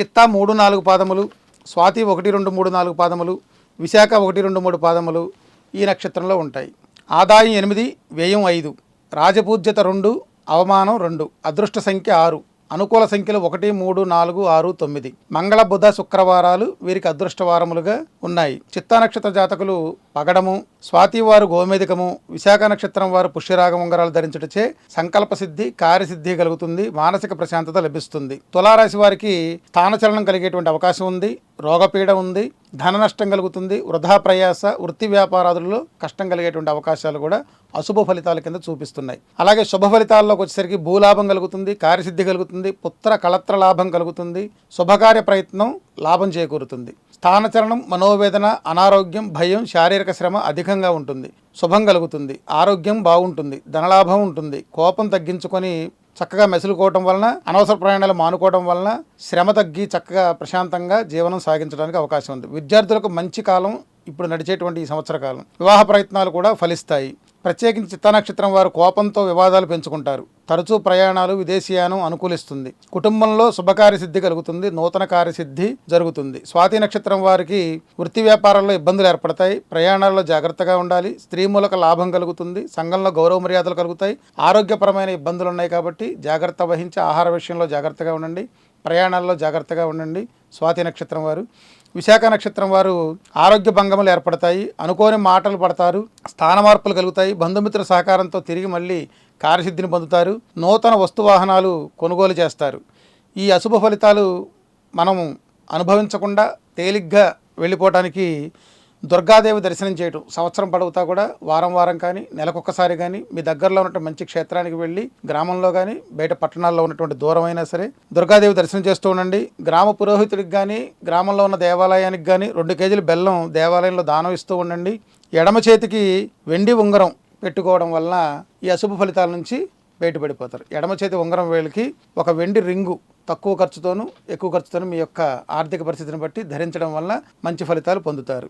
చిత్తా మూడు నాలుగు పాదములు స్వాతి ఒకటి రెండు మూడు నాలుగు పాదములు విశాఖ ఒకటి రెండు మూడు పాదములు ఈ నక్షత్రంలో ఉంటాయి. ఆదాయం ఎనిమిది వ్యయం ఐదు రాజపూజ్యత రెండు అవమానం రెండు అదృష్ట సంఖ్య ఆరు. అనుకూల సంఖ్యలు ఒకటి మూడు నాలుగు ఆరు తొమ్మిది. మంగళ బుధ శుక్రవారాలు వీరికి అదృష్టవారములుగా ఉన్నాయి. చిత్తా నక్షత్ర జాతకులు పగడము స్వాతి వారు గోమేధికము విశాఖ నక్షత్రం వారు పుష్యరాగ ఉంగరాలు ధరించుటచే సంకల్ప సిద్ధి కార్యసిద్ధి కలుగుతుంది మానసిక ప్రశాంతత లభిస్తుంది. తులారాశి వారికి స్థానచలనం కలిగేటువంటి అవకాశం ఉంది రోగపీడ ఉంది ధన నష్టం కలుగుతుంది వృధా ప్రయాస వృత్తి వ్యాపారాదులలో కష్టం కలిగేటువంటి అవకాశాలు కూడా అశుభ ఫలితాల కింద చూపిస్తున్నాయి. అలాగే శుభ ఫలితాల్లోకి వచ్చేసరికి భూలాభం కలుగుతుంది కార్యసిద్ధి కలుగుతుంది పుత్ర కళత్ర లాభం కలుగుతుంది శుభకార్య ప్రయత్నం లాభం చేకూరుతుంది. స్థానచరణం మనోవేదన అనారోగ్యం భయం శారీరక శ్రమ అధికంగా ఉంటుంది. శుభం కలుగుతుంది ఆరోగ్యం బాగుంటుంది ధనలాభం ఉంటుంది. కోపం తగ్గించుకొని చక్కగా మెసులుకోవటం వలన అనవసర ప్రయాణాలు మానుకోవడం వలన శ్రమ తగ్గి చక్కగా ప్రశాంతంగా జీవనం సాగించడానికి అవకాశం ఉంది. విద్యార్థులకు మంచి కాలం ఇప్పుడు నడిచేటువంటి ఈ సంవత్సర కాలం. వివాహ ప్రయత్నాలు కూడా ఫలిస్తాయి. ప్రత్యేకించి చిత్తా నక్షత్రం వారు కోపంతో వివాదాలు పెంచుకుంటారు. తరచూ ప్రయాణాలు విదేశీయానం అనుకూలిస్తుంది. కుటుంబంలో శుభకార్య సిద్ధి కలుగుతుంది. నూతన కార్యసిద్ధి జరుగుతుంది. స్వాతి నక్షత్రం వారికి వృత్తి వ్యాపారాల్లో ఇబ్బందులు ఏర్పడతాయి. ప్రయాణాల్లో జాగ్రత్తగా ఉండాలి. స్త్రీ మూలక లాభం కలుగుతుంది. సంఘంలో గౌరవ మర్యాదలు కలుగుతాయి. ఆరోగ్యపరమైన ఇబ్బందులు ఉన్నాయి కాబట్టి జాగ్రత్త వహించి ఆహార విషయంలో జాగ్రత్తగా ఉండండి. ప్రయాణాల్లో జాగ్రత్తగా ఉండండి. స్వాతి నక్షత్రం వారు విశాఖ నక్షత్రం వారు ఆరోగ్య భంగములు ఏర్పడతాయి అనుకోని మాటలు పడతారు స్థాన మార్పులు కలుగుతాయి బంధుమిత్రుల సహకారంతో తిరిగి మళ్ళీ కార్యసిద్ధిని పొందుతారు నూతన వస్తు వాహనాలు కొనుగోలు చేస్తారు. ఈ అశుభ ఫలితాలు మనము అనుభవించకుండా తేలిగ్గా వెళ్ళిపోవటానికి దుర్గాదేవి దర్శనం చేయటం. సంవత్సరం పడుగుతా కూడా వారం వారం కానీ నెలకొకసారి కానీ మీ దగ్గరలో ఉన్నటువంటి మంచి క్షేత్రానికి వెళ్ళి గ్రామంలో కానీ బయట పట్టణాల్లో ఉన్నటువంటి దూరమైనా సరే దుర్గాదేవి దర్శనం చేస్తూ ఉండండి. గ్రామ పురోహితుడికి కానీ గ్రామంలో ఉన్న దేవాలయానికి కానీ రెండు కేజీల బెల్లం దేవాలయంలో దానం ఇస్తూ ఉండండి. ఎడమ చేతికి వెండి ఉంగరం పెట్టుకోవడం వలన ఈ అశుభ ఫలితాల నుంచి బయటపడిపోతారు. ఎడమ చేతి ఉంగరం వేలికి ఒక వెండి రింగు తక్కువ ఖర్చుతోనూ ఎక్కువ ఖర్చుతోనూ మీ యొక్క ఆర్థిక పరిస్థితిని బట్టి ధరించడం వల్ల మంచి ఫలితాలు పొందుతారు.